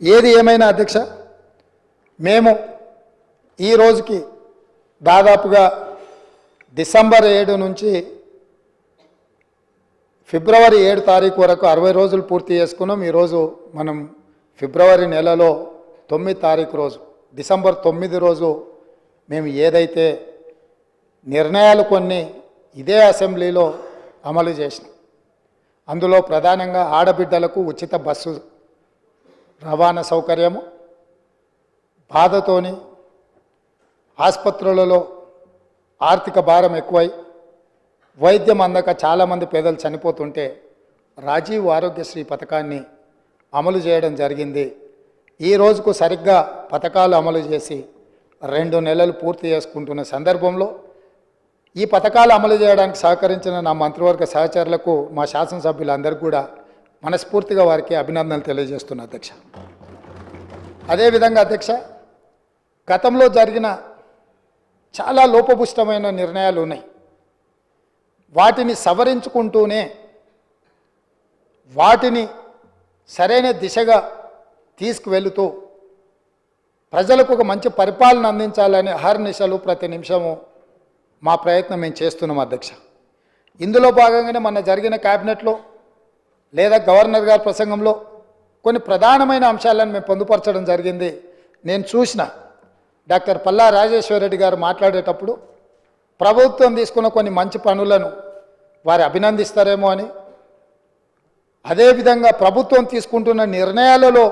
ఏది ఏమైనా అధ్యక్ష మేము ఈ రోజుకి దాదాపుగా డిసెంబర్ ఏడు నుంచి ఫిబ్రవరి ఏడు తారీఖు వరకు అరవై రోజులు పూర్తి చేసుకున్నాం. ఈరోజు మనం ఫిబ్రవరి నెలలో తొమ్మిది తారీఖు రోజు డిసెంబర్ తొమ్మిది రోజు మేము ఏదైతే నిర్ణయాలు కొన్ని ఇదే అసెంబ్లీలో అమలు చేసినాం. అందులో ప్రధానంగా ఆడబిడ్డలకు ఉచిత బస్సు రవాణా సౌకర్యము బాధతోని ఆసుపత్రులలో ఆర్థిక భారం ఎక్కువై వైద్యం అందక చాలామంది పేదలు చనిపోతుంటే రాజీవ్ ఆరోగ్యశ్రీ పథకాన్ని అమలు చేయడం జరిగింది. ఈ రోజుకు సరిగ్గా పథకాలు అమలు చేసి రెండు నెలలు పూర్తి చేసుకుంటున్న సందర్భంలో ఈ పథకాలు అమలు చేయడానికి సహకరించిన నా మంత్రివర్గ సహచరులకు మా శాసనసభ్యులందరికీ కూడా మనస్ఫూర్తిగా వారికి అభినందనలు తెలియజేస్తున్నా అధ్యక్ష. అదేవిధంగా అధ్యక్ష గతంలో జరిగిన చాలా లోపపుష్టమైన నిర్ణయాలు ఉన్నాయి. వాటిని సవరించుకుంటూనే వాటిని సరైన దిశగా తీసుకువెళుతూ ప్రజలకు ఒక మంచి పరిపాలన అందించాలని అహర్నిశలు ప్రతి నిమిషము మా ప్రయత్నం మేము చేస్తున్నాం అధ్యక్ష. ఇందులో భాగంగానే మొన్న జరిగిన క్యాబినెట్లో లేదా గవర్నర్ గారి ప్రసంగంలో కొన్ని ప్రధానమైన అంశాలను మేము పొందుపరచడం జరిగింది. నేను చూసిన డాక్టర్ పల్లా రాజేశ్వరరెడ్డి గారు మాట్లాడేటప్పుడు ప్రభుత్వం తీసుకున్న కొన్ని మంచి పనులను వారు అభినందిస్తారేమో అని. అదేవిధంగా ప్రభుత్వం తీసుకుంటున్న నిర్ణయాలలో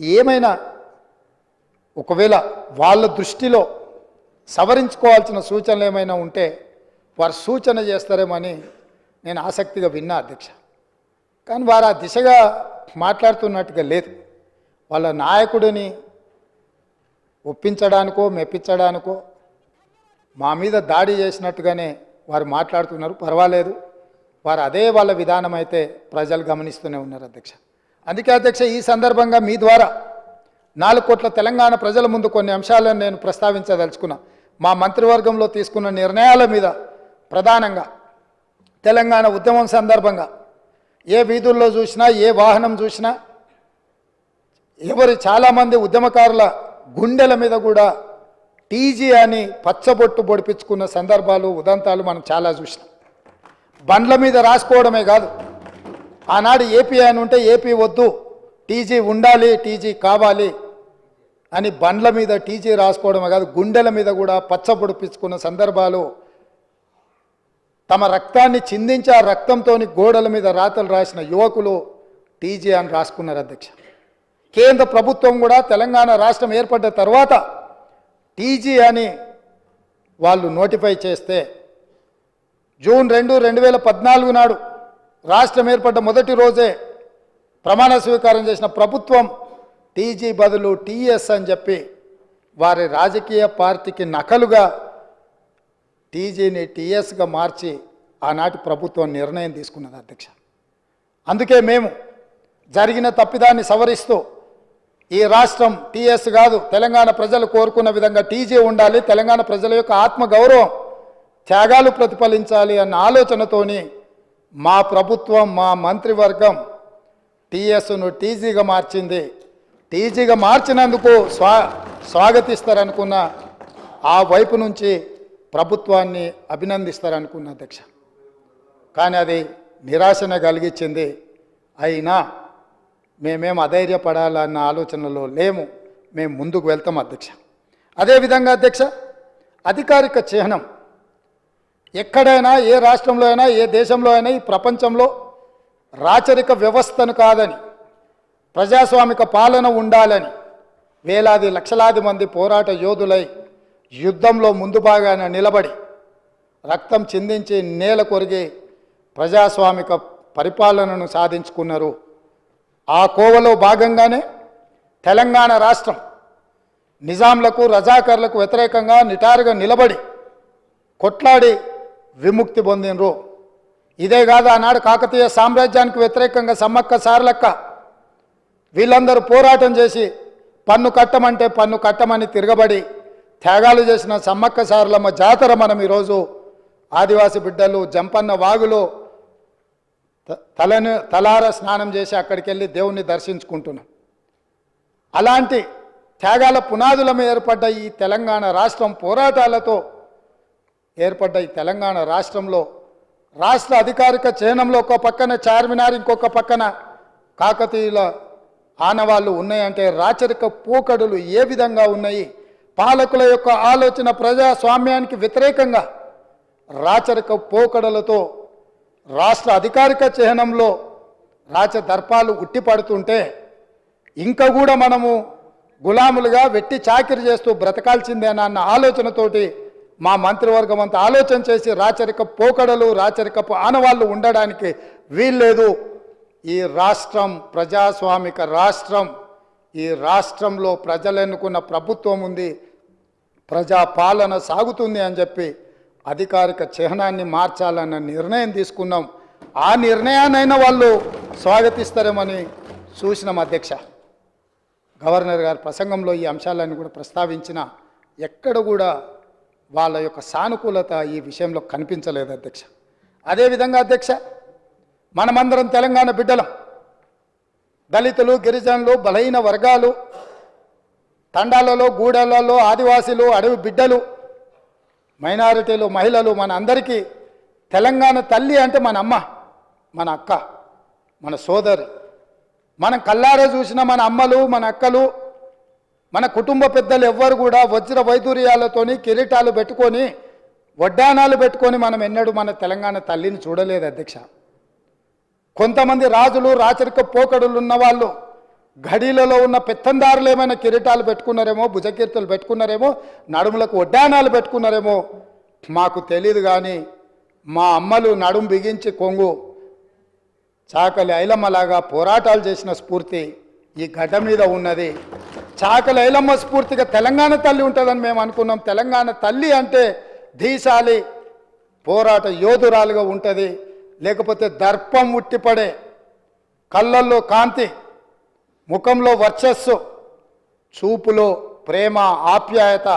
ఏమైనా ఒకవేళ వాళ్ళ దృష్టిలో సవరించుకోవాల్సిన సూచనలు ఏమైనా ఉంటే వారు సూచన చేస్తారేమని నేను ఆసక్తిగా విన్నా అధ్యక్ష. కానీ వారు ఆ దిశగా మాట్లాడుతున్నట్టుగా లేదు. వాళ్ళ నాయకుడిని ఒప్పించడానికో మెప్పించడానికో మా మీద దాడి చేసినట్టుగానే వారు మాట్లాడుతున్నారు. పర్వాలేదు. వారు అదే వాళ్ళ విధానం అయితే ప్రజలు గమనిస్తూనే ఉన్నారు అధ్యక్ష. అందుకే అధ్యక్ష ఈ సందర్భంగా మీ ద్వారా నాలుగు కోట్ల తెలంగాణ ప్రజల ముందు కొన్ని అంశాలను నేను ప్రస్తావించదలుచుకున్నా. మా మంత్రివర్గంలో తీసుకున్న నిర్ణయాల మీద ప్రధానంగా తెలంగాణ ఉద్యమం సందర్భంగా ఏ వీధుల్లో చూసినా ఏ వాహనం చూసినా ఎవరి చాలామంది ఉద్యమకారుల గుండెల మీద కూడా టీజీ అని పచ్చబొట్టు పొడిపించుకున్న సందర్భాలు ఉదంతాలు మనం చాలా చూసినాం. బండ్ల మీద రాసుకోవడమే కాదు. ఆనాడు ఏపీ అని ఉంటే ఏపీ వద్దు టీజీ ఉండాలి టీజీ కావాలి అని బండ్ల మీద టీజీ రాసుకోవడమే కాదు గుండెల మీద కూడా పచ్చ పొడిపించుకున్న సందర్భాలు తమ రక్తాన్ని చిందించి ఆ రక్తంతో గోడల మీద రాతలు రాసిన యువకులు టీజీ అని రాసుకున్నారు అధ్యక్ష. కేంద్ర ప్రభుత్వం కూడా తెలంగాణ రాష్ట్రం ఏర్పడ్డ తర్వాత టీజీ అని వాళ్ళు నోటిఫై చేస్తే జూన్ రెండు రెండు వేల పద్నాలుగు నాడు రాష్ట్రం ఏర్పడ్డ మొదటి రోజే ప్రమాణ స్వీకారం చేసిన ప్రభుత్వం టీజీ బదులు టీఎస్ అని చెప్పి వారి రాజకీయ పార్టీకి నకలుగా టీజీని టీఎస్గా మార్చి ఆనాటి ప్రభుత్వం నిర్ణయం తీసుకున్నది అధ్యక్ష. అందుకే మేము జరిగిన తప్పిదాన్ని సవరిస్తూ ఈ రాష్ట్రం టీఎస్ కాదు తెలంగాణ ప్రజలు కోరుకున్న విధంగా టీజీ ఉండాలి తెలంగాణ ప్రజల యొక్క ఆత్మగౌరవం త్యాగాలు ప్రతిఫలించాలి అన్న ఆలోచనతోని మా ప్రభుత్వం మా మంత్రివర్గం టీఎస్ను టీజీగా మార్చింది. టీజీగా మార్చినందుకు స్వా స్వాగతిస్తారనుకున్న ఆ వైపు నుంచి ప్రభుత్వాన్ని అభినందిస్తారనుకున్న అధ్యక్ష. కానీ అది నిరాశన కలిగించింది. అయినా మేమేం అధైర్యపడాలన్న ఆలోచనలో లేము. మేము ముందుకు వెళ్తాం అధ్యక్ష. అదేవిధంగా అధ్యక్ష అధికారిక చిహ్నం. ఎక్కడైనా ఏ రాష్ట్రంలో అయినా ఏ దేశంలో అయినా ఈ ప్రపంచంలో రాచరిక వ్యవస్థను కాదని ప్రజాస్వామిక పాలన ఉండాలని వేలాది లక్షలాది మంది పోరాట యోధులై యుద్ధంలో ముందు భాగాన నిలబడి రక్తం చిందించి నేల కొరిగి ప్రజాస్వామిక పరిపాలనను సాధించుకున్నారు. ఆ కోవలో భాగంగానే తెలంగాణ రాష్ట్రం నిజాంలకు రజాకర్లకు వ్యతిరేకంగా నిటారుగా నిలబడి కొట్లాడి విముక్తి పొందినరు ఇదే కాదు ఆనాడు కాకతీయ సామ్రాజ్యానికి వ్యతిరేకంగా సమ్మక్క సారలక్క వీళ్ళందరూ పోరాటం చేసి పన్ను కట్టమంటే పన్ను కట్టమని తిరగబడి త్యాగాలు చేసిన సమ్మక్క సారలమ్మ జాతర మనం ఈరోజు ఆదివాసి బిడ్డలు జంపన్న వాగులో త- తలను తలార స్నానం చేసి అక్కడికి వెళ్ళి దేవుణ్ణి దర్శించుకుంటున్నాం. అలాంటి త్యాగాల పునాదుల ఏర్పడ్డ ఈ తెలంగాణ రాష్ట్రం పోరాటాలతో ఏర్పడ్డ ఈ తెలంగాణ రాష్ట్రంలో రాష్ట్ర అధికారిక చిహ్నంలో ఒక పక్కన చార్మినార్ ఇంకొక పక్కన కాకతీయుల ఆనవాళ్ళు ఉన్నాయంటే రాచరిక పోకడులు ఏ విధంగా ఉన్నాయి? పాలకుల యొక్క ఆలోచన ప్రజాస్వామ్యానికి వ్యతిరేకంగా రాచరిక పోకడలతో రాష్ట్ర అధికారిక చిహ్నంలో రాచదర్పాలు ఉట్టిపడుతుంటే ఇంకా కూడా మనము గులాములుగా వెట్టి చాకిరి చేస్తూ బ్రతకాల్సిందేనా అన్న ఆలోచనతోటి మా మంత్రివర్గం అంతా ఆలోచన చేసి రాచరిక పోకడలు రాచరికపు ఆనవాళ్ళు ఉండడానికి వీల్లేదు. ఈ రాష్ట్రం ప్రజాస్వామిక రాష్ట్రం ఈ రాష్ట్రంలో ప్రజలు ఎన్నుకున్న ప్రభుత్వం ఉంది. ప్రజా పాలన సాగుతుంది అని చెప్పి అధికారిక చిహ్నాన్ని మార్చాలన్న నిర్ణయం తీసుకున్నాం. ఆ నిర్ణయాన్నైనా వాళ్ళు స్వాగతిస్తారేమని చూసినాం అధ్యక్ష. గవర్నర్ గారి ప్రసంగంలో ఈ అంశాలన్నీ కూడా ప్రస్తావించిన ఎక్కడ కూడా వాళ్ళ యొక్క సానుకూలత ఈ విషయంలో కనిపించలేదు అధ్యక్ష. అదేవిధంగా అధ్యక్ష మనమందరం తెలంగాణ బిడ్డలం. దళితులు గిరిజనులు బలహీన వర్గాలు తండాలలో గూడెలలో ఆదివాసీలు అడవి బిడ్డలు మైనారిటీలు మహిళలు మన అందరికీ తెలంగాణ తల్లి అంటే మన అమ్మ మన అక్క మన సోదరి. మనం కల్లారా చూసిన మన అమ్మలు మన అక్కలు మన కుటుంబ పెద్దలు ఎవ్వరు కూడా వజ్ర వైదూర్యాలతోని కిరీటాలు పెట్టుకొని వడ్డానాలు పెట్టుకొని మనం ఎన్నడూ మన తెలంగాణ తల్లిని చూడలేదు అధ్యక్ష. కొంతమంది రాజులు రాచరిక పోకడులు ఉన్నవాళ్ళు గడిలలో ఉన్న పెత్తందారులు ఏమైనా కిరీటాలు పెట్టుకున్నారేమో భుజకీర్తులు పెట్టుకున్నారేమో నడుములకు వడ్డానాలు పెట్టుకున్నారేమో మాకు తెలియదు కానీ మా అమ్మలు నడుము బిగించి కొంగు చాకలి ఐలమ్మలాగా పోరాటాలు చేసిన స్ఫూర్తి ఈ గడ్డ మీద ఉన్నది. చాకలి ఐలమ్మ స్ఫూర్తిగా తెలంగాణ తల్లి ఉంటుందని మేము అనుకున్నాం. తెలంగాణ తల్లి అంటే ధీశాలి పోరాట యోధురాలుగా ఉంటుంది. లేకపోతే దర్పం ఉట్టిపడే కళ్ళల్లో కాంతి ముఖంలో వర్చస్సు చూపులో ప్రేమ ఆప్యాయత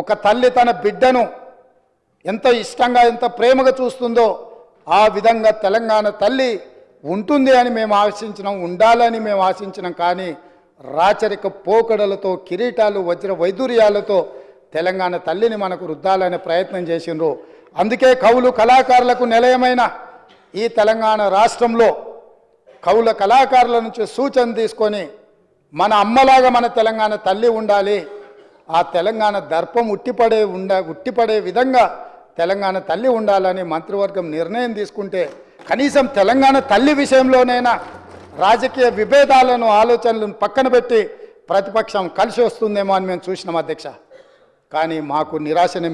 ఒక తల్లి తన బిడ్డను ఎంత ఇష్టంగా ఎంత ప్రేమగా చూస్తుందో ఆ విధంగా తెలంగాణ తల్లి ఉంటుంది అని మేము ఆశించినాం ఉండాలని మేము ఆశించినాం. కానీ రాచరిక పోకడలతో కిరీటాలు వజ్ర వైదూర్యాలతో తెలంగాణ తల్లిని మనకు రుద్దాలనే ప్రయత్నం చేసిండ్రు. అందుకే కవులు కళాకారులకు నిలయమైన ఈ తెలంగాణ రాష్ట్రంలో కవుల కళాకారుల నుంచి సూచన తీసుకొని మన అమ్మలాగా మన తెలంగాణ తల్లి ఉండాలి. ఆ తెలంగాణ దర్పం ఉట్టిపడే ఉండ ఉట్టిపడే విధంగా తెలంగాణ తల్లి ఉండాలని మంత్రివర్గం నిర్ణయం తీసుకుంటే కనీసం తెలంగాణ తల్లి విషయంలోనైనా రాజకీయ విభేదాలను ఆలోచనలను పక్కన పెట్టి ప్రతిపక్షం కలిసి వస్తుందేమో అని మేము చూసినాం అధ్యక్ష. కానీ మాకు నిరాశనే